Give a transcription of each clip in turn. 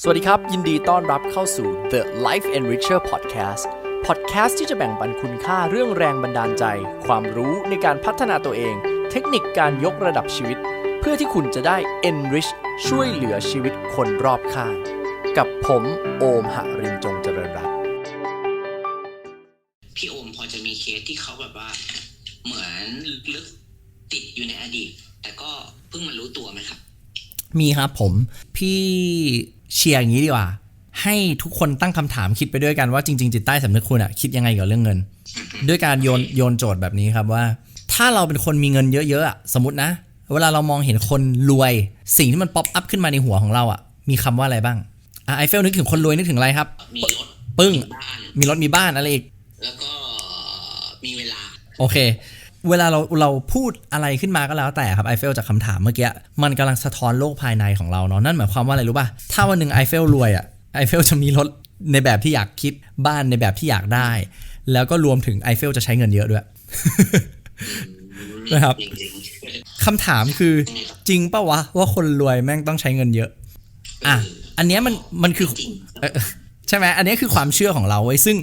สวัสดีครับ ยินดีต้อนรับเข้าสู่ The Life Enricher Podcast Podcast ที่จะแบ่งปันคุณค่าเรื่องแรงบันดาลใจ ความรู้ในการพัฒนาตัวเอง เทคนิคการยกระดับชีวิต เพื่อที่คุณจะได้ enrich ช่วยเหลือชีวิตคนรอบข้าง กับผมโอมหรินจงเจริญรัตน์พี่โอมพอจะมีเคสที่เขาแบบว่า เหมือนลึกติดอยู่ในอดีต แต่ก็เพิ่งมารู้ตัวไหมครับ มีครับผม พี่ เชียร์อย่างนี้ดีกว่า ให้ทุกคนตั้งคำถามคิดไปด้วยกันว่าจริง ๆ จิตใต้สำนึกคุณอะคิดยังไงกับเรื่องเงิน ด้วยการโยนโยนโจทย์แบบนี้ครับว่า ถ้าเราเป็นคนมีเงินเยอะๆอะสมมตินะ เวลาเรามองเห็นคนรวย สิ่งที่มันป๊อปอัพขึ้นมาในหัวของเราอะมีคำว่าอะไรบ้างอะไอเฟลนึกถึงคนรวยนึกถึงอะไรครับ มีรถปึ้งมีบ้านมีรถมีบ้านอะไรอีก แล้วก็มีเวลา โอเค เวลาเราเราพูดอะไรขึ้นมาก็แล้วแต่ครับไอเฟลจากคำถามเมื่อกี้มันกำลังสะท้อนโลกภายในของเราเนาะนั่นหมายความว่าอะไรรู้ป่ะถ้าวันหนึ่งไอเฟลรวยอะ่ะไอเฟลจะมีรถในแบบที่อยากคิดบ้านในแบบที่อยากได้ แล้วก็รวมถึงไอเฟลจะใช้เงินเยอะด้วยนะครับจริงคำถามคือจริงป่าวะ ว่าคนรวยแม่งต้องใช้เงินเยอะๆอะ อันเนี้ยมันมันคือจริงเออใช่ไหมอันนี้คือความเชื่อของเราไว้ยซึ่ง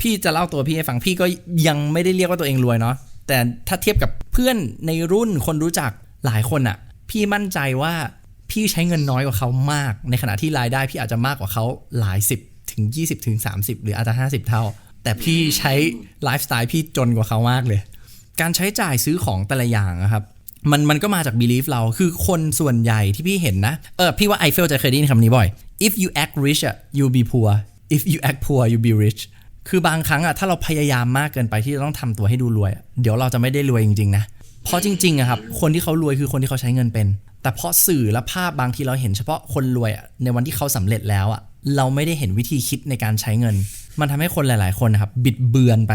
พี่จะเล่าตัวพี่ให้ฟังพี่ก็ยังไม่ได้เรียกว่าตัวเองรวยเนาะ แต่ถ้าเทียบกับเพื่อนในรุ่นคนรู้จักหลายคนอะ่ะ พี่มั่นใจว่าพี่ใช้เงินน้อยกว่าเขามาก ในขณะที่รายได้พี่อาจจะมากกว่าเขาหลายสิบถึง 20 ถึง 30 หรืออาจจะ 50 เท่า แต่พี่ใช้ไลฟ์สไตล์พี่จนกว่าเขามากเลย การใช้จ่ายซื้อของแต่ละอย่างอะครับมันมันก็มาจาก belief เราคือคนส่วนใหญ่ที่พี่เห็นนะ เออพี่ว่าไอเฟลจะเคยได้ยินคำนี้บ่อย if you act rich you be poor if you act poor you be rich คือบางครั้งอะถ้าเราพยายามมากเกินไปที่จะต้องทำตัวให้ดูรวย เดี๋ยวเราจะไม่ได้รวยจริงๆนะเพราะจริงๆอะครับคนที่เขารวยคือคนที่เขาใช้เงินเป็น แต่เพราะสื่อและภาพบางทีเราเห็นเฉพาะคนรวยอะในวันที่เขาสำเร็จแล้วอะเราไม่ได้เห็นวิธีคิดในการใช้เงิน มันทำให้คนหลาย ๆ คนนะครับบิดเบือนไป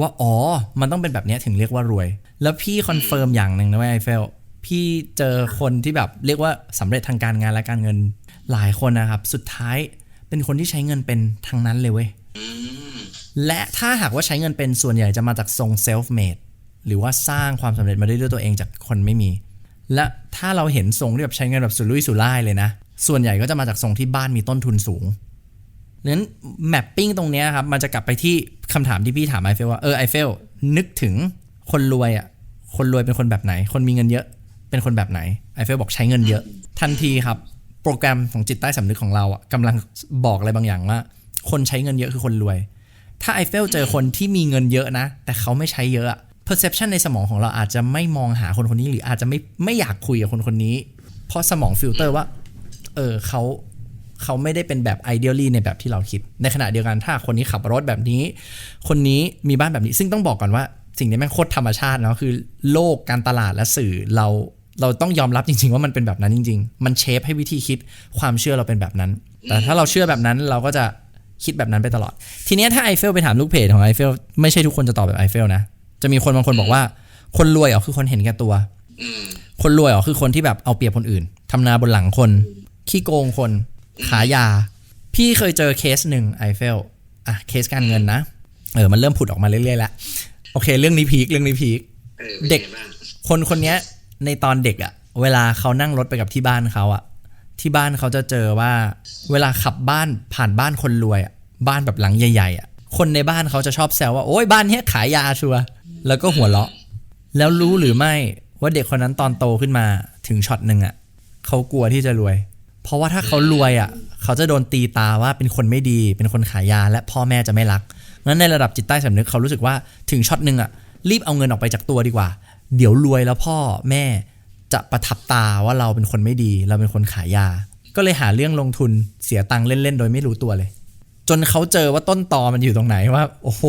ว่าอ๋อ มันต้องเป็นแบบนี้ถึงเรียกว่ารวย แล้วพี่คอนเฟิร์มอย่างหนึ่งนะเว้ยไอเฟลพี่เจอคนที่แบบเรียกว่าสำเร็จทางการงานและการเงินหลายคนนะครับ สุดท้ายเป็นคนที่ใช้เงินเป็นทั้งนั้นเลยเว้ย และถ้าหากว่าใช้เงินเป็นส่วนใหญ่จะมาจากทรงเซลฟ์เมดหรือว่าสร้างความสำเร็จมาได้ด้วยตัวเองจากคนไม่มี และถ้าเราเห็นทรงที่แบบใช้เงินแบบสุรุ่ยสุร่ายเลยนะ ส่วนใหญ่ก็จะมาจากทรงที่บ้านมีต้นทุนสูงดังนั้นแมปปิ้งตรงนี้ครับ มันจะกลับไปที่คำถามที่พี่ถามไอเฟลว่าเออไอเฟลนึกถึงคนรวยอะคนรวยเป็นคนแบบไหน คนมีเงินเยอะเป็นคนแบบไหนไอเฟลบอกใช้เงินเยอะ ทันทีครับ โปรแกรมของจิตใต้สำนึกของเราอะกำลังบอกอะไรบางอย่างว่า คนใช้เงินเยอะคือคนรวย ถ้าไอเฟลเจอคนที่มีเงินเยอะนะ แต่เขาไม่ใช้เยอะ perception ในสมองของเราอาจจะไม่มองหาคนคนนี้ หรืออาจจะไม่ไม่อยากคุยกับคนคนนี้ เพราะสมองฟิลเตอร์ว่า เออเขาเขาไม่ได้เป็นแบบ ideally ในแบบที่เราคิด ในขณะเดียวกันถ้าคนนี้ขับรถแบบนี้ คนนี้มีบ้านแบบนี้ ซึ่งต้องบอกก่อนว่า สิ่งนี้แม่งโคตรธรรมชาติเนาะคือโลกการตลาดและสื่อเราเราต้องยอมรับจริง ๆ ว่ามันเป็นแบบนั้นจริง ๆ มันเชฟให้วิธีคิดความเชื่อเราเป็นแบบนั้น แต่ถ้าเราเชื่อแบบนั้นเราก็จะ คิดแบบนั้นไปตลอด ทีเนี้ยถ้าไอเฟลไปถามลูกเพจของไอเฟลไม่ใช่ทุกคนจะตอบแบบไอเฟลนะจะมีคนบางคนบอกว่า คนรวยอ๋อคือคนเห็นแก่ตัวอืมคนรวยอ๋อคือคนที่แบบเอาเปรียบคนอื่นทำนาบนหลังคน ขี้โกงคน ขายยา พี่เคยเจอเคสหนึ่งไอเฟลอะเคสการเงินนะเออมันเริ่มผุดออกมาเรื่อยๆแล้วโอเค เรื่องนี้พีคเรื่องนี้พีคเออป็นเด็กไงบ้างคนคนเนี้ยในตอนเด็กอะเวลาเขานั่งรถไปกับที่บ้านเขาอะ ที่บ้านเขาจะเจอว่า เวลาขับบ้านผ่านบ้านคนรวยอะบ้านแบบหลังใหญ่ๆอะคนในบ้านเขาจะชอบแซวว่าโอ้ยบ้านเนี้ยขายยาชัวร์แล้วก็หัวเราะ แล้วรู้หรือไม่ว่าเด็กคนนั้นตอนโตขึ้นมาถึงช็อตหนึ่งอะเขากลัวที่จะรวย เพราะว่าถ้าเขารวยอะ เขาจะโดนตีตาว่าเป็นคนไม่ดี เป็นคนขายยาและพ่อแม่จะไม่รักงั้นในระดับจิตใต้สำนึกเขารู้สึกว่าถึงช็อตหนึ่งอะรีบเอาเงินออกไปจากตัวดีกว่า เดี๋ยวรวยแล้วพ่อแม่ จะประทับตาว่าเราเป็นคนไม่ดี เราเป็นคนขายยา ก็เลยหาเรื่องลงทุนเสียตังค์เล่น ๆ โดยไม่รู้ตัวเลย จนเขาเจอว่าต้นตอมันอยู่ตรงไหนว่า โอ้โห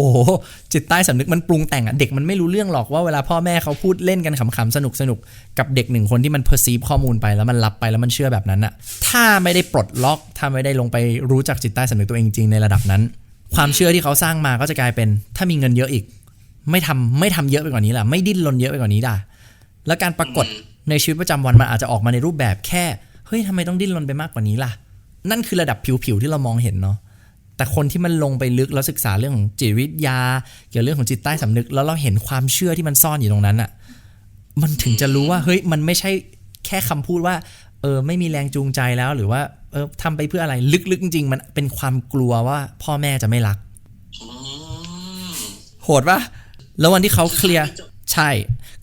จิตใต้สำนึกมันปรุงแต่งอะเด็กมันไม่รู้เรื่องหรอกว่าเวลาพ่อแม่เขาพูดเล่นกันขำๆสนุกสนุกๆกับเด็กหนึ่งคนที่มันเพอร์ซีฟข้อมูลไปแล้วมันรับไปแล้วมันเชื่อแบบนั้นอะถ้าไม่ได้ปลดล็อกถ้าไม่ได้ลงไปรู้จักจิตใต้สำนึกตัวเองจริงในระดับนั้น ความเชื่อที่เขาสร้างมาก็จะกลายเป็น ถ้ามีเงินเยอะอีก ไม่ทำไม่ทำเยอะไปกว่านี้ล่ะไม่ดิ้นรนเยอะไปกว่านี้ด่ะแล้วการปรากฏ ในชีวิตประจำวันมันอาจจะออกมาในรูปแบบแค่เฮ้ยทำไมต้องดิ้นรนไปมากกว่านี้ล่ะ นั่นคือระดับผิวๆที่เรามองเห็นเนาะแต่คนที่มันลงไปลึกแล้วศึกษาเรื่องของจิตวิทยา เกี่ยวกับเรื่องของจิตใต้สำนึก แล้วเราเห็นความเชื่อที่มันซ่อนอยู่ตรงนั้นอะ่ะมันถึงจะรู้ว่าเฮ้ยมันไม่ใช่แค่คำพูดว่าเออไม่มีแรงจูงใจแล้วหรือว่าเออทำไปเพื่ออะไรลึกๆจริงๆ มันเป็นความกลัวว่าพ่อแม่จะไม่รักอ๋อโหดปะแล้ววันที่เขาเคลียร์ใช่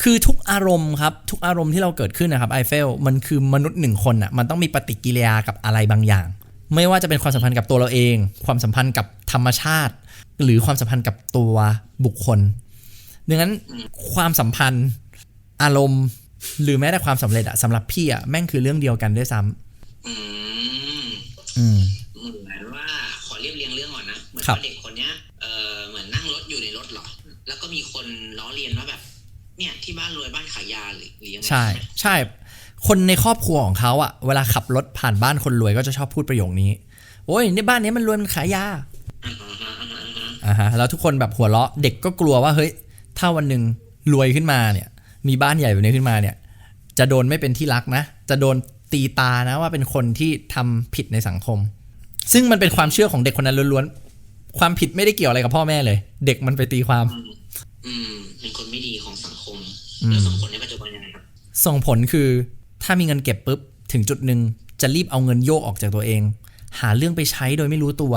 คือทุกอารมณ์ครับ ทุกอารมณ์ที่เราเกิดขึ้นนะครับไอเฟลมันคือมนุษย์หนึ่งคนอะมันต้องมีปฏิกิริยากับอะไรบางอย่าง ไม่ว่าจะเป็นความสัมพันธ์กับตัวเราเอง ความสัมพันธ์กับธรรมชาติ หรือความสัมพันธ์กับตัวบุคคลดังนั้นความสัมพันธ์อารมณ์ หรือแม้แต่ความสำเร็จอะสำหรับพี่อะแม่งคือเรื่องเดียวกันด้วยซ้อืมำอืมเหมือนว่าขอเรียบเรียงเรื่องก่อนนะเหมือนครับว่าเด็กคนเนี้ยเออเหมือนนั่งรถอยู่ในรถเหรอ แล้วก็มีคนล้อเลียนว่าแบบ เนี่ยที่บ้านรวยบ้านขายยาหรือหรือยังไงใช่ไหมใช่ คนในครอบครัวของเขาอะเวลาขับรถผ่านบ้านคนรวยก็จะชอบพูดประโยคนี้ โอ้ยในบ้านนี้มันรวยมันขายยาอ่าฮะอ่าฮะอ่าฮะอ่าฮะแล้วทุกคนแบบหัวเราะเด็กก็กลัวว่าเฮ้ยถ้าวันหนึ่งรวยขึ้นมาเนี่ย มีบ้านใหญ่แบบนี้ขึ้นมาเนี่ย จะโดนไม่เป็นที่รักนะ จะโดนตีตานะว่าเป็นคนที่ทำผิดในสังคม ซึ่งมันเป็นความเชื่อของเด็กคนนั้นล้วนๆความผิดไม่ได้เกี่ยวอะไรกับพ่อแม่เลย เด็กมันไปตีความ อืม เป็นคนไม่ดีของสังคมอืม แล้วส่งผลในปัจจุบันยังไงครับ ส่งผลคือถ้ามีเงินเก็บปุ๊บ ถึงจุดหนึ่งจะรีบเอาเงินโยกออกจากตัวเอง หาเรื่องไปใช้โดยไม่รู้ตัว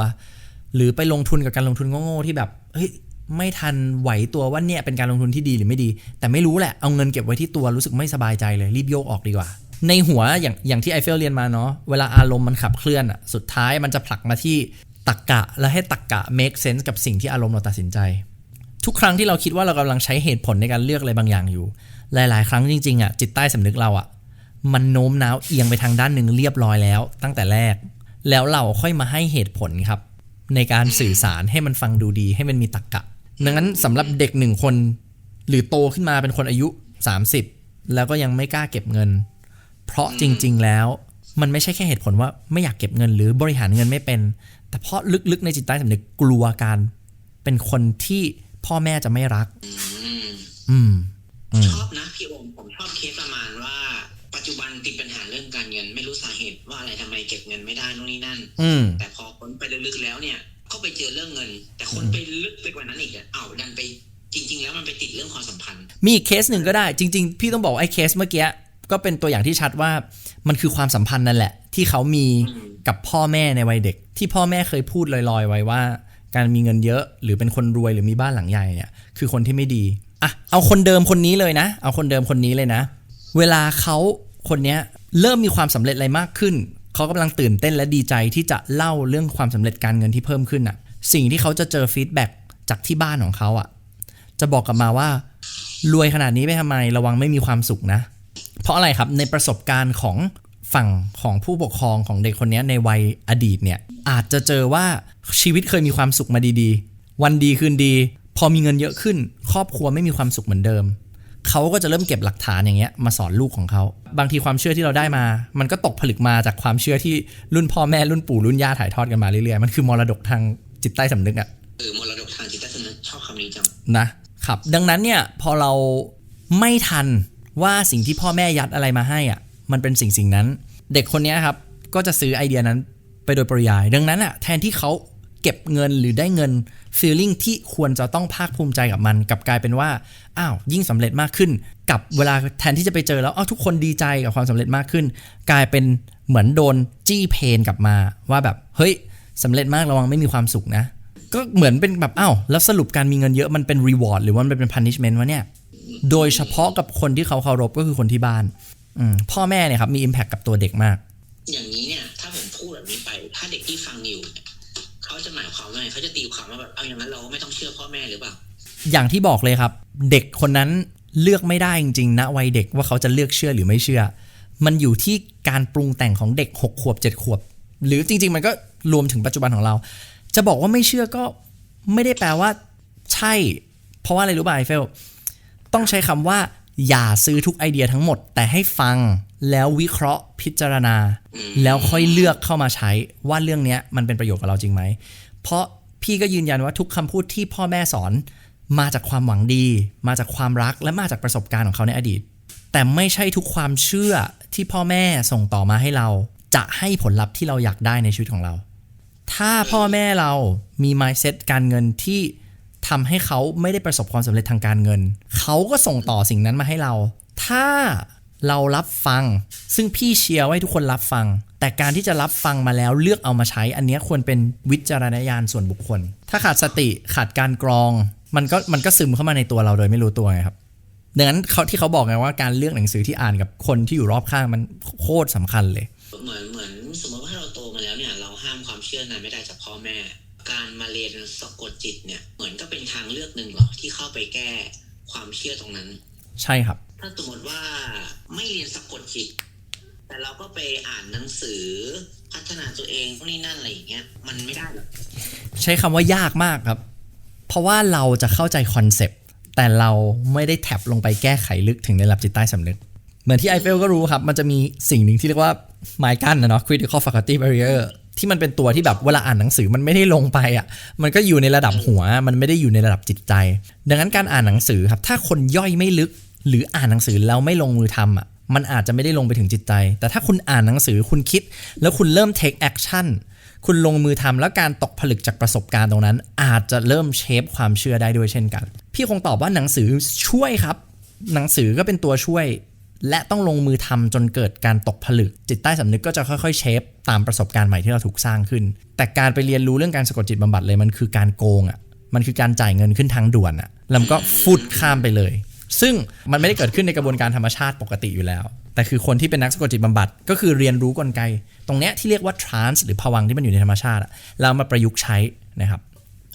หรือไปลงทุนกับการลงทุนโง่ๆที่แบบเฮ้ยไม่ทันไหวตัวว่าเนี่ยเป็นการลงทุนที่ดีหรือไม่ดี แต่ไม่รู้แหละเอาเงินเก็บไว้ที่ตัวรู้สึกไม่สบายใจเลย รีบโยกออกดีกว่า ในหัวอย่างอย่างที่ไอเฟลเรียนมาเนาะเวลาอารมณ์มันขับเคลื่อนอะสุดท้ายมันจะผลักมาที่ตักกะและให้ตักกะ make sense กับสิ่งที่อารมณ์เราตัดสินใจ ทุกครั้งที่เราคิดว่าเรากำลังใช้เหตุผลในการเลือกอะไรบางอย่างอยู่ หลาย ๆ ครั้งจริงๆอะจิตใต้สำนึกเราอะมันโน้มน้าวเอียงไปทางด้านหนึ่งเรียบร้อยแล้ว ตั้งแต่แรก แล้วเราค่อยมาให้เหตุผลครับ ในการสื่อสารให้มันฟังดูดีให้มันมีตรกกะ ดังนั้นสำหรับเด็กหนึ่งคน หรือโตขึ้นมาเป็นคนอายุ 30 แล้วก็ยังไม่กล้าเก็บเงิน เพราะจริง ๆ แล้วมันไม่ใช่แค่เหตุผลว่าไม่อยากเก็บเงินหรือบริหารเงินไม่เป็น แต่เพราะลึกๆในจิตใต้สำนึกกลัวการเป็นคนที่ พ่อแม่จะไม่รักอืมอืมอืมชอบนะพี่โอมผมชอบเคสประมาณว่า ปัจจุบันติดปัญหาเรื่องการเงิน ไม่รู้สาเหตุว่าอะไรทำไมเก็บเงินไม่ได้นู่นนี่นั่น อืมแต่พอค้นไปลึกๆแล้วเนี่ยก็ไปเจอเรื่องเงิน แต่ค้นไปลึกไปกว่านั้นอีกอะอ้าวดันไปจริง ๆ แล้วมันไปติดเรื่องความสัมพันธ์ มีอีกเคสหนึ่งก็ได้ จริง ๆ พี่ต้องบอกว่าไอ้เคสเมื่อกี้ก็เป็นตัวอย่างที่ชัดว่ามันคือความสัมพันธ์นั่นแหละ ที่เขามีอืมกับพ่อแม่ในวัยเด็ก ที่พ่อแม่เคยพูดลอยๆ ไว้ว่า การมีเงินเยอะ หรือเป็นคนรวยหรือมีบ้านหลังใหญ่เนี่ยคือคนที่ไม่ดีอะเอาคนเดิมคนนี้เลยนะ เอาคนเดิมคนนี้เลยนะ เวลาเขาคนเนี้ยเริ่มมีความสำเร็จอะไรมากขึ้นเขากำลังตื่นเต้นและดีใจที่จะเล่าเรื่องความสำเร็จการเงินที่เพิ่มขึ้นอะ สิ่งที่เขาจะเจอฟีดแบ็กจากที่บ้านของเขาอะ จะบอกกลับมาว่ารวยขนาดนี้ไปทำไมระวังไม่มีความสุขนะ เพราะอะไรครับในประสบการณ์ของฝั่งของผู้ปกครองของเด็กคนนี้ในวัยอดีตเนี่ยอาจจะเจอว่า ชีวิตเคยมีความสุขมาดีๆ วันดีคืนดี พอมีเงินเยอะขึ้น ครอบครัวไม่มีความสุขเหมือนเดิม เขาก็จะเริ่มเก็บหลักฐานอย่างเงี้ยมาสอนลูกของเขา บางทีความเชื่อที่เราได้มา มันก็ตกผลึกมาจากความเชื่อที่รุ่นพ่อแม่รุ่นปู่รุ่นย่าถ่ายทอดกันมาเรื่อยๆ มันคือมรดกทางจิตใต้สำนึกอะเออมรดกทางจิตใต้สำนึกชอบคำนี้จังนะครับดังนั้นเนี่ยพอเราไม่ทันว่าสิ่งที่พ่อแม่ยัดอะไรมาให้อะมันเป็นสิ่งสิ่งนั้น เด็กคนเนี้ยครับก็จะซื้อไอเดียนั้นไปโดยปริยาย ดังนั้นอะแทนที่เขา เก็บเงินหรือได้เงิน feeling ที่ควรจะต้องภาคภูมิใจกับมันกับกลายเป็นว่าอ้าวยิ่งสำเร็จมากขึ้น กับเวลาแทนที่จะไปเจอแล้วอ้าวทุกคนดีใจกับความสำเร็จมากขึ้น กลายเป็นเหมือนโดนจี้เพนกลับมาว่าแบบเฮ้ยสำเร็จมากระวังไม่มีความสุขนะ ก็เหมือนเป็นแบบอ้าวแล้วสรุปการมีเงินเยอะมันเป็น reward หรือว่ามันเป็น punishment วะเนี่ยโดยเฉพาะกับคนที่เขาเคารพก็คือคนที่บ้านอพ่อแม่เนี่ยครับมี impact กับตัวเด็กมาก อย่างนี้เนี่ยถ้าผมพูดแบบนี้ไป ถ้าเด็กที่ฟังอยู่ เขาจะหมายความว่าไงเขาจะตีความว่าแบบเอาอย่างนั้นเราไม่ต้องเชื่อพ่อแม่หรือเปล่าอย่างที่บอกเลยครับ เด็กคนนั้นเลือกไม่ได้จริงๆนะวัยเด็กว่าเขาจะเลือกเชื่อหรือไม่เชื่อ มันอยู่ที่การปรุงแต่งของเด็ก 6 ขวบ 7 ขวบ หรือจริง ๆ มันก็รวมถึงปัจจุบันของเรา จะบอกว่าไม่เชื่อก็ไม่ได้แปลว่า ใช่ เพราะว่าอะไรรู้ป่ะไอเฟลต้องใช้คำว่า อย่าซื้อทุกไอเดียทั้งหมด แต่ให้ฟัง แล้ววิเคราะห์พิจารณา แล้วค่อยเลือกเข้ามาใช้ว่าเรื่องเนี้ยมันเป็นประโยชน์กับเราจริงไหม เพราะพี่ก็ยืนยันว่าทุกคำพูดที่พ่อแม่สอน มาจากความหวังดี มาจากความรักและมาจากประสบการณ์ของเขาในอดีต แต่ไม่ใช่ทุกความเชื่อที่พ่อแม่ส่งต่อมาให้เรา จะให้ผลลัพธ์ที่เราอยากได้ในชีวิตของเรา ถ้าพ่อแม่เรามี mindset การเงินที่ทำให้เขาไม่ได้ประสบความสำเร็จทางการเงิน เขาก็ส่งต่อสิ่งนั้นมาให้เรา ถ้า เรารับฟัง ซึ่งพี่เชียร์ไว้ทุกคนรับฟัง แต่การที่จะรับฟังมาแล้วเลือกเอามาใช้ อันเนี้ยควรเป็นวิจารณญาณส่วนบุคคล ถ้าขาดสติขาดการกรอง มันก็มันก็ซึมเข้ามาในตัวเราโดยไม่รู้ตัวไงครับดังนั้นเขาที่เขาบอกไงว่าการเลือกหนังสือที่อ่านกับคนที่อยู่รอบข้างมันโคตรสำคัญเลย เหมือนเหมือนสมมติว่าเราโตมาแล้วเนี่ยเราห้ามความเชื่อนั้นไม่ได้จากพ่อแม่ การมาเรียนสะกดจิตเนี่ยเหมือนก็เป็นทางเลือกหนึ่งหรอที่เข้าไปแก้ความเชื่อตรงนั้น ใช่ครับ ถ้าสมมติว่าไม่เรียนสะกดจิต แต่เราก็ไปอ่านหนังสือพัฒนาตัวเองพวกนี้นั่นอะไรอย่างเงี้ยมันไม่ได้หรอกใช้คำว่ายากมากครับ เพราะว่าเราจะเข้าใจคอนเซปต์แต่เราไม่ได้แท็บลงไปแก้ไขลึกถึงในระดับจิตใต้สำนึก เหมือนที่ไอเฟลก็รู้ครับ มันจะมีสิ่งหนึ่งที่เรียกว่าไมกั้นนะเนาะ critical faculty barrier ที่มันเป็นตัวที่แบบเวลาอ่านหนังสือมันไม่ได้ลงไปอะ มันก็อยู่ในระดับหัว มันไม่ได้อยู่ในระดับจิตใจ ดังนั้นการอ่านหนังสือครับ ถ้าคนย่อยไม่ลึก หรืออ่านหนังสือแล้วไม่ลงมือทำอะมันอาจจะไม่ได้ลงไปถึงจิตใจ แต่ถ้าคุณอ่านหนังสือคุณคิด แล้วคุณเริ่ม take action คุณลงมือทำแล้วการตกผลึกจากประสบการณ์ตรงนั้น อาจจะเริ่มเชฟความเชื่อได้ด้วยเช่นกัน พี่คงตอบว่าหนังสือช่วยครับ หนังสือก็เป็นตัวช่วย และต้องลงมือทำจนเกิดการตกผลึก จิตใต้สำนึกก็จะค่อยๆเชฟตามประสบการณ์ใหม่ที่เราถูกสร้างขึ้น แต่การไปเรียนรู้เรื่องการสะกดจิตบำบัดเลยมันคือการโกงอะมันคือการจ่ายเงินขึ้นทางด่วนอะแล้วมันก็ฟุดข้ามไปเลย ซึ่งมันไม่ได้เกิดขึ้นในกระบวนการธรรมชาติปกติอยู่แล้ว แต่คือคนที่เป็นนักสะกดจิตบำบัด ก็คือเรียนรู้กลไก ตรงเนี้ยที่เรียกว่า trance หรือภวังค์ที่มันอยู่ในธรรมชาติอะแล้วมาประยุกต์ใช้นะครับ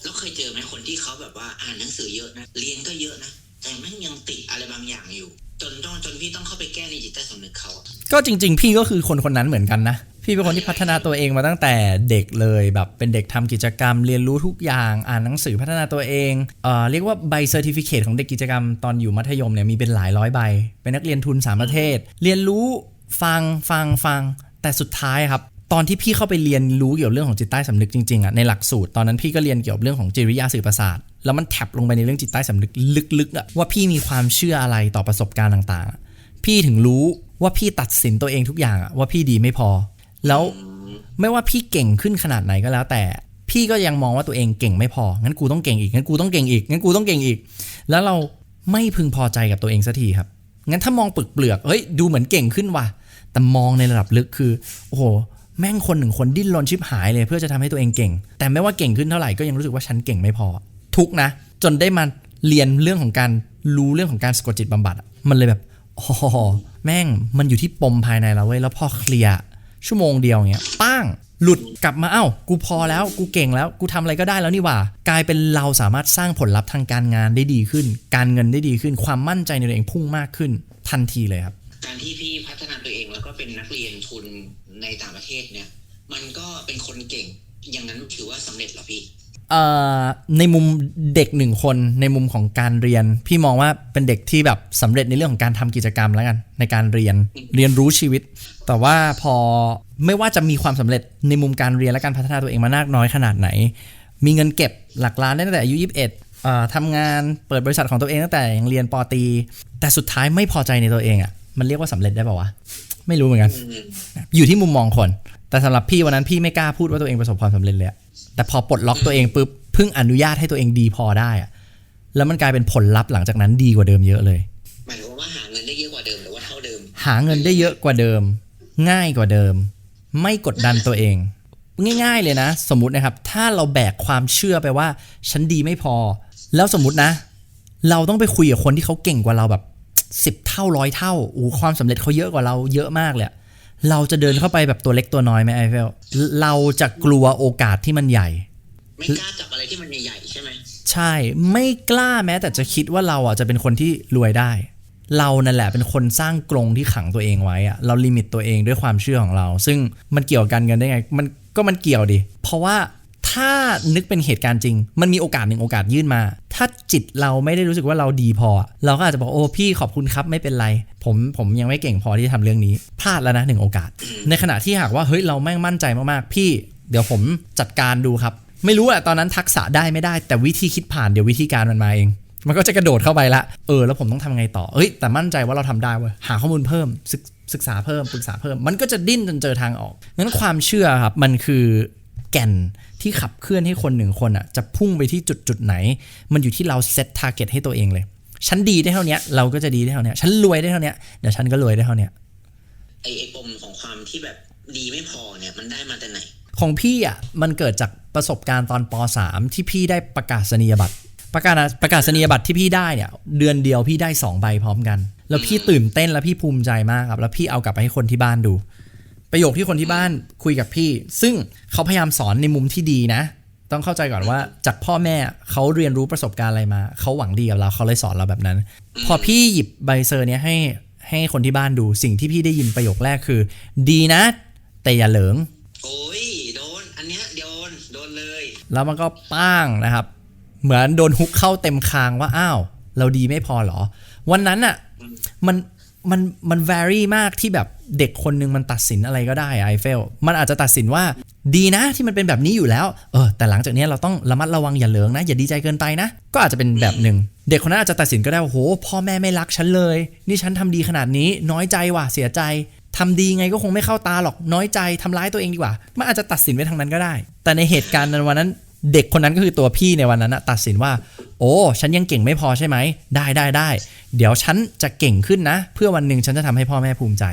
แล้วเคยเจอไหมคนที่เขาแบบว่าอ่านหนังสือเยอะนะเรียนก็เยอะนะแต่แม่งยังติดอะไรบางอย่างอยู่ จนต้องจนพี่ต้องเข้าไปแก้ในจิตใต้สำนึกเขาอะก็จริง ๆ พี่ก็คือคนคนนั้นเหมือนกันนะ พี่เป็นคนที่พัฒนาตัวเองมาตั้งแต่เด็กเลยแบบเป็นเด็กทำกิจกรรม เรียนรู้ทุกอย่างอ่านหนังสือพัฒนาตัวเองเอ่อเรียกว่าใบเซอร์ติฟิเคของเด็กกิจกรรมตอนอยู่มัธยมเนี่ยมีเป็นหลายร้อยใบ เป็นนักเรียนทุนสามประเทศ เรียนรู้ฟังฟังฟังแต่สุดท้ายครับตอนที่พี่เข้าไปเรียนรู้เกี่ยวกับเรื่องของจิตใต้สำนึกจริงๆอะในหลักสูตรตอนนั้นพี่ก็เรียนเกี่ยวกับเรื่องของจิตวิยาสื่อประสาทแล้วมันแท็บลงไปในเรื่องจิตใต้สำนึกลึกๆอะว่าพี่มีความเชื่ออะไรต่อประสบการณ์ต่างๆ พี่ถึงรู้ว่าพี่ตัดสินตัวเองทุกอย่างอะว่าพี่ดีไม่พอ แล้วไม่ว่าพี่เก่งขึ้นขนาดไหนก็แล้ว แต่พี่ก็ยังมองว่าตัวเองเก่งไม่พอ งั้นกูต้องเก่งอีก งั้นกูต้องเก่งอีก งั้นกูต้องเก่งอีก แล้วเราไม่พึงพอใจกับตัวเองสักทีครับ งั้นถ้ามองปึกเปลือก เฮ้ย ดูเหมือนเก่งขึ้นว่ะ แต่มองในระดับลึกคือ โอ้โห แม่งคนหนึ่งคนดิ้นรนชิบหายเลย เพื่อจะทำให้ตัวเองเก่ง แต่ไม่ว่าเก่งขึ้นเท่าไหร่ก็ยังรู้สึกว่าฉันเก่งไม่พอ ทุกนะ จนได้มาเรียนเรื่องของการรู้เรื่องของการสะกดจิตบำบัด มันเลยแบบ อ๋อ แม่ง มันอยู่ที่ปมภายในเราเว้ย แล้วพอเคลียร์ ชั่วโมงเดียวเงี้ยป้างหลุดกลับมาเอ้า กูพอแล้ว กูเก่งแล้ว กูทำอะไรก็ได้แล้วนี่หว่า กลายเป็นเราสามารถสร้างผลลัพธ์ทางการงานได้ดีขึ้น การเงินได้ดีขึ้น ความมั่นใจในตัวเองพุ่งมากขึ้น ทันทีเลยครับ การที่พี่พัฒนาตัวเองแล้วก็เป็นนักเรียนทุนในต่างประเทศเนี่ย มันก็เป็นคนเก่ง อย่างนั้นถือว่าสำเร็จหรอพี่ ในมุมเด็กหนึ่งคนในมุมของการเรียน พี่มองว่าเป็นเด็กที่แบบสำเร็จในเรื่องของการทำกิจกรรมแล้วกันในการเรียนเรียนรู้ชีวิต แต่ว่าพอไม่ว่าจะมีความสำเร็จในมุมการเรียนและการพัฒนาตัวเองมานากน้อยขนาดไหน มีเงินเก็บหลักล้านได้ตั้งแต่อายุ21เอ่อทำงานเปิดบริษัทของตัวเองตั้งแต่ยังเรียนปอตี แต่สุดท้ายไม่พอใจในตัวเองอะ่ะมันเรียกว่าสำเร็จได้ป่าวะไม่รู้เหมือนกัน อยู่ที่มุมมองคน แต่สำหรับพี่วันนั้นพี่ไม่กล้าพูดว่าตัวเองประสบความสำเร็จเลยอะแต่พอปลดล็อกตัวเองปุ๊บเพิ่งอนุญาตให้ตัวเองดีพอได้อะแล้วมันกลายเป็นผลลัพธ์หลังจากนั้นดีกว่าเดิมเยอะเลยหมายถึงว่าหาเงินได้เยอะกว่าเดิมหรือว่าเท่าเดิม หาเงินได้เยอะกว่าเดิม ง่ายกว่าเดิม ไม่กดดันตัวเอง ง่ายๆเลยนะ สมมตินะครับ ถ้าเราแบกความเชื่อไปว่า ฉันดีไม่พอ แล้วสมมตินะ เราต้องไปคุยกับคนที่เขาเก่งกว่าเราแบบสิบเท่าร้อยเท่าโอ้ความสำเร็จเขาเยอะกว่าเราเยอะมากเลยอะ เราจะเดินเข้าไปแบบตัวเล็กตัวน้อยไหมไอเฟลเราจะกลัวโอกาสที่มันใหญ่ ไม่กล้าจับอะไรที่มันใหญ่ๆใช่ไหมใช่ ไม่กล้าแม้แต่จะคิดว่าเราอะจะเป็นคนที่รวยได้ เรานั่นแหละเป็นคนสร้างกรงที่ขังตัวเองไว้อะเราลิมิตตัวเองด้วยความเชื่อของเรา ซึ่งมันเกี่ยวกันกันได้ไง มันก็มันเกี่ยวดิ เพราะว่า ถ้านึกเป็นเหตุการณ์จริง มันมีโอกาสหนึ่งโอกาสยื่นมา ถ้าจิตเราไม่ได้รู้สึกว่าเราดีพอ เราก็อาจจะบอกโอ้พี่ขอบคุณครับไม่เป็นไร ผมผมยังไม่เก่งพอที่จะทำเรื่องนี้ พลาดแล้วนะหนึ่งโอกาส ในขณะที่หากว่าเฮ้ยเราแม่งมั่นใจมากๆพี่ เดี๋ยวผมจัดการดูครับ ไม่รู้อะตอนนั้นทักษะได้ไม่ได้ แต่วิธีคิดผ่านเดี๋ยววิธีการมันมาเองมันก็จะกระโดดเข้าไปละ เออ แล้วผมต้องทำไงต่อ เอ้ย แต่มั่นใจว่าเราทำได้เว้ย หาข้อมูลเพิ่มศึกศึกษาเพิ่ม ปรึกษาเพิ่ม มันก็จะดิ้นจนเจอทางออก งั้นความเชื่อครับ มันคือ แก่นที่ขับเคลื่อนให้คนหนึ่งคนอะจะพุ่งไปที่จุดจุดไหน มันอยู่ที่เราเซตทาร์เก็ตให้ตัวเองเลย ฉันดีได้เท่าเนี้ยเราก็จะดีได้เท่าเนี้ยฉันรวยได้เท่าเนี้ยเดี๋ยวฉันก็รวยได้เท่าเนี้ยไอไอปมของความที่แบบดีไม่พอเนี่ยมันได้มาแต่ไหน ของพี่อะมันเกิดจากประสบการณ์ตอนป .3 ที่พี่ได้ประกาศนียบัตรประกาศประกาศนียบัตรที่พี่ได้เนี่ยเดือนเดียวพี่ได้สองใบพร้อมกัน แล้วพี่ตื่นเต้นแล้วพี่ภูมิใจมากครับ แล้วพี่เอากลับไปให้คนที่บ้านดู ประโยคที่คนที่บ้านคุยกับพี่ ซึ่งเขาพยายามสอนในมุมที่ดีนะ ต้องเข้าใจก่อนว่าจากพ่อแม่เขาเรียนรู้ประสบการณ์อะไรมา เขาหวังดีกับเราเขาเลยสอนเราแบบนั้น พอพี่หยิบใบเซอร์เนี้ยให้ให้คนที่บ้านดูสิ่งที่พี่ได้ยินประโยคแรกคือ ดีนะ แต่อย่าเหลิงโอ้ยโดนอันเนี้ยโดนโดนเลย แล้วมันก็ป้างนะครับ เหมือนโดนฮุกเข้าเต็มคางว่าอ้าวเราดีไม่พอเหรอ วันนั้นอะมัน มันมันแวรี่มากที่แบบเด็กคนหนึงมันตัดสินอะไรก็ได้ไอเฟลมันอาจจะตัดสินว่าดีนะที่มันเป็นแบบนี้อยู่แล้วเออแต่หลังจากนี้เราต้องระมัดระวังอย่าเหลิงนะ อย่าดีใจเกินไปนะ ก็อาจจะเป็นแบบหนึ่งเด็กคนนั้นอาจจะตัดสินก็ได้ว่าโหพ่อแม่ไม่รักฉันเลย นี่ฉันทำดีขนาดนี้น้อยใจว่ะเสียใจทำดีไงก็คงไม่เข้าตาหรอกน้อยใจทำร้ายตัวเองดีกว่า มันอาจจะตัดสินไปทางนั้นก็ได้ แต่ในเหตุการณ์นั้นวันนั้น เด็กคนนั้นก็คือตัวพี่ในวันนั้นตัดสินว่า โอ้ ฉันยังเก่งไม่พอใช่ไหม ได้ได้ได้ เดี๋ยวฉันจะเก่งขึ้นนะ เพื่อวันหนึ่งฉันจะทำให้พ่อแม่ภูมิใจ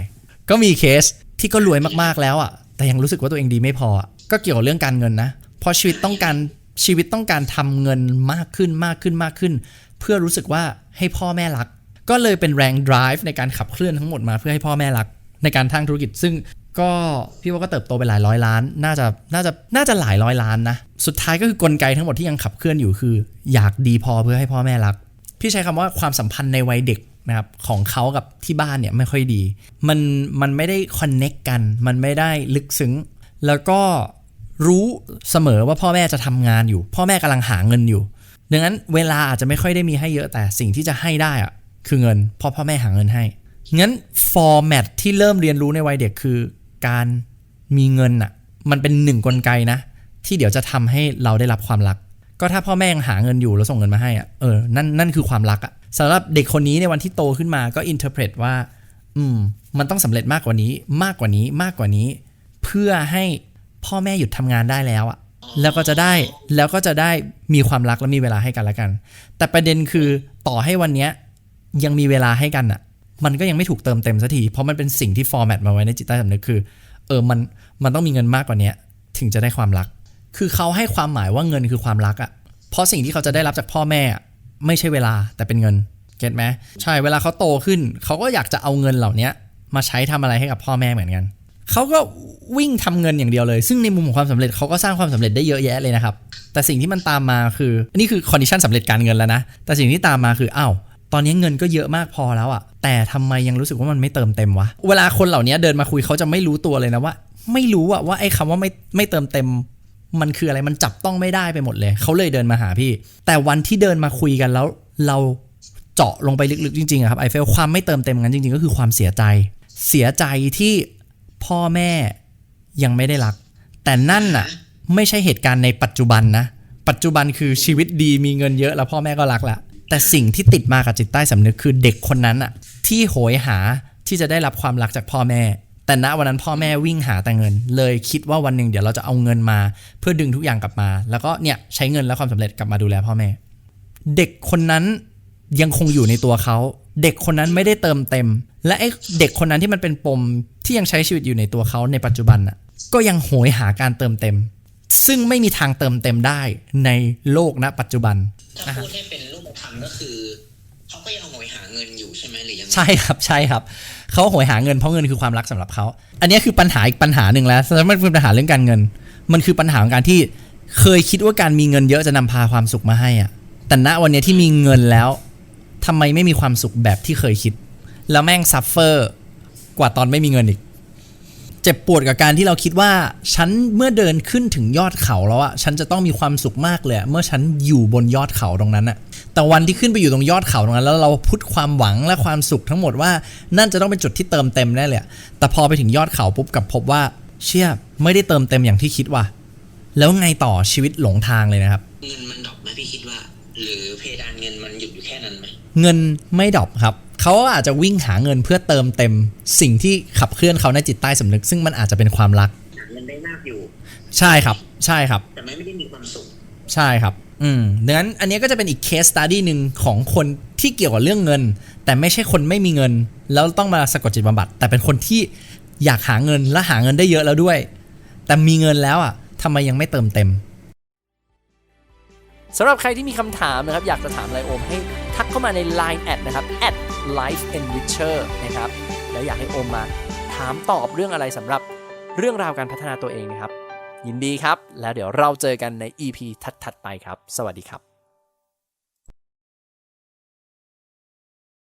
ก็มีเคสที่ก็รวยมากๆแล้วอะ แต่ยังรู้สึกว่าตัวเองดีไม่พอ ก็เกี่ยวกับเรื่องการเงินนะ เพราะชีวิตต้องการชีวิตต้องการทำเงินมากขึ้นมากขึ้นมากขึ้น เพื่อรู้สึกว่าให้พ่อแม่รัก ก็เลยเป็นแรง drive ในการขับเคลื่อนทั้งหมดมาเพื่อให้พ่อแม่รัก ในการทางธุรกิจ ซึ่ง ก็พี่ว่าก็เติบโตไปหลายร้อยล้าน น่าจะน่าจะน่าจะหลายร้อยล้านนะ สุดท้ายก็คือกลไกทั้งหมดที่ยังขับเคลื่อนอยู่คือ อยากดีพอเพื่อให้พ่อแม่รัก พี่ใช้คำว่าความสัมพันธ์ในวัยเด็กนะครับของเขากับที่บ้านเนี่ยไม่ค่อยดี มันมันไม่ได้คอนเน็กกัน มันไม่ได้ลึกซึ้ง แล้วก็รู้เสมอว่าพ่อแม่จะทำงานอยู่ พ่อแม่กำลังหาเงินอยู่ ดังนั้นเวลาอาจจะไม่ค่อยได้มีให้เยอะแต่สิ่งที่จะให้ได้อะคือเงิน เพราะพ่อแม่หาเงินให้ งั้นฟอร์แมตที่เริ่มเรียนรู้ในวัยเด็กคือ การมีเงินอะมันเป็นหนึ่งกลไกนะ ที่เดี๋ยวจะทำให้เราได้รับความรัก ก็ถ้าพ่อแม่ยังหาเงินอยู่แล้วส่งเงินมาให้อะเออนั่นนั่นคือความรักอะสำหรับเด็กคนนี้ในวันที่โตขึ้นมาก็อินเทอร์เพรตว่า อืม มันต้องสำเร็จมากกว่านี้ มากกว่านี้มากกว่านี้ เพื่อให้พ่อแม่หยุดทำงานได้แล้วอะแล้วก็จะได้แล้วก็จะได้มีความรักและมีเวลาให้กันละกัน แต่ประเด็นคือต่อให้วันเนี้ยยังมีเวลาให้กันอะ มันก็ยังไม่ถูกเติมเต็มสักทีเพราะมันเป็นสิ่งที่ฟอร์แมตมาไว้ในจิตใต้สำนึกคือ เออมันมันต้องมีเงินมากกว่าเนี้ถึงจะได้ความรัก คือเขาให้ความหมายว่าเงินคือความรักอะ่ะเพราะสิ่งที่เขาจะได้รับจากพ่อแม่ ไม่ใช่เวลาแต่เป็นเงินเก็ตไหมใช่เวลาเขาโตขึ้น เขาก็อยากจะเอาเงินเหล่านี้มาใช้ทำอะไรให้กับพ่อแม่เหมือนกันเขาก็วิ่งทำเงินอย่างเดียวเลย ซึ่งในมุมของความสำเร็จเขาก็สร้างความสำเร็จได้เยอะแยะเลยนะครับ แต่สิ่งที่มันตามมาคือ นี่คือคอนดิชันสำเร็จการเงินแล้วนะ แต่สิ่งที่ตามมาคือ อ้าว ตอนนี้เงินก็เยอะมากพอแล้วอะแต่ทำไมยังรู้สึกว่ามันไม่เติมเต็มวะ เวลาคนเหล่านี้เดินมาคุยเขาจะไม่รู้ตัวเลยนะว่า ไม่รู้อะว่าไอ้คำว่าไม่ไม่เติมเต็ม มันคืออะไรมันจับต้องไม่ได้ไปหมดเลย เขาเลยเดินมาหาพี่ แต่วันที่เดินมาคุยกันแล้ว เราเจาะลงไปลึกๆจริงๆอะครับไอเฟลความไม่เติมเต็มงั้นจริงๆก็คือความเสียใจ เสียใจที่พ่อแม่ยังไม่ได้รัก แต่นั่นน่ะ ไม่ใช่เหตุการณ์ในปัจจุบันนะ ปัจจุบันคือชีวิตดีมีเงินเยอะแล้วพ่อแม่ก็รักแหละ แต่สิ่งที่ติดมากับจิตใต้สำนึกคือเด็กคนนั้นอะที่โหยหาที่จะได้รับความรักจากพ่อแม่ แต่ณวันนั้นพ่อแม่วิ่งหาแต่เงิน เลยคิดว่าวันหนึ่งเดี๋ยวเราจะเอาเงินมา เพื่อดึงทุกอย่างกลับมา แล้วก็เนี่ยใช้เงินและความสำเร็จกลับมาดูแลพ่อแม่ เด็กคนนั้นยังคงอยู่ในตัวเขาเด็กคนนั้นไม่ได้เติมเต็ม และไอ้เด็กคนนั้นที่มันเป็นปมที่ยังใช้ชีวิตอยู่ในตัวเขาในปัจจุบันน่ะก็ยังโหยหาการเติมเต็ม ซึ่งไม่มีทางเติมเต็มได้ในโลกณปัจจุบัน ถ้าพูดให้เป็นรูปธรรมก็คือเขาก็ยังโหยหาเงินอยู่ใช่ไหมหรือยังไงใช่ครับใช่ครับเขาโหยหาเงินเพราะเงินคือความรักสำหรับเขาอันนี้คือปัญหาอีกปัญหาหนึ่งแล้วแต่มันเป็นปัญหาเรื่องการเงิน มันคือปัญหาของการที่เคยคิดว่าการมีเงินเยอะจะนำพาความสุขมาให้อะแต่ณวันนี้ที่มีเงินแล้วทำไมไม่มีความสุขแบบที่เคยคิด แล้วแม่งซัฟเฟอร์กว่าตอนไม่มีเงินอีก เจ็บปวดกับการที่เราคิดว่า ฉันเมื่อเดินขึ้นถึงยอดเขาแล้วอะฉันจะต้องมีความสุขมากเลยอะเมื่อฉันอยู่บนยอดเขาตรงนั้นอะแต่วันที่ขึ้นไปอยู่ตรงยอดเขาตรงนั้นแล้วเราพุทความหวังและความสุขทั้งหมดว่า นั่นจะต้องเป็นจุดที่เติมเต็มแน่เลยอะแต่พอไปถึงยอดเขาปุ๊บกลับพบว่า เชี่ยไม่ได้เติมเต็มอย่างที่คิดว่ะแล้วไงต่อชีวิตหลงทางเลยนะครับ เงินมันดรอปไหมพี่คิดว่า หรือเพดานเงินมันหยุดอยู่แค่นั้นไหมเงินไม่ดรอปครับ เขาอาจจะวิ่งหาเงินเพื่อเติมเต็มสิ่งที่ขับเคลื่อนเขาในจิตใต้สำนึก ซึ่งมันอาจจะเป็นความรักหาเงินได้มากอยู่ ใช่ครับ ใช่ครับ แต่ไม่ได้มีความสุข ใช่ครับออืมดังนั้นอันนี้ก็จะเป็นอีกเคสตัดดี้หนึ่งของคนที่เกี่ยวกับเรื่องเงิน แต่ไม่ใช่คนไม่มีเงิน แล้วต้องมาสะกดจิตบำบัด แต่เป็นคนที่อยากหาเงินและหาเงินได้เยอะแล้วด้วย แต่มีเงินแล้วอะทำไมยังไม่เติมเต็มสำหรับใครที่มีคำถามนะครับ อยากจะถามอะไรโอมให้ทักเข้ามาใน Line แอดนะครับ at life enricher นะครับ แล้วอยากให้โอมมาถามตอบเรื่องอะไรสำหรับเรื่องราวการพัฒนาตัวเองนะครับ ยินดีครับ แล้วเดี๋ยวเราเจอกันใน EP ถัดๆไปครับ สวัสดีครับ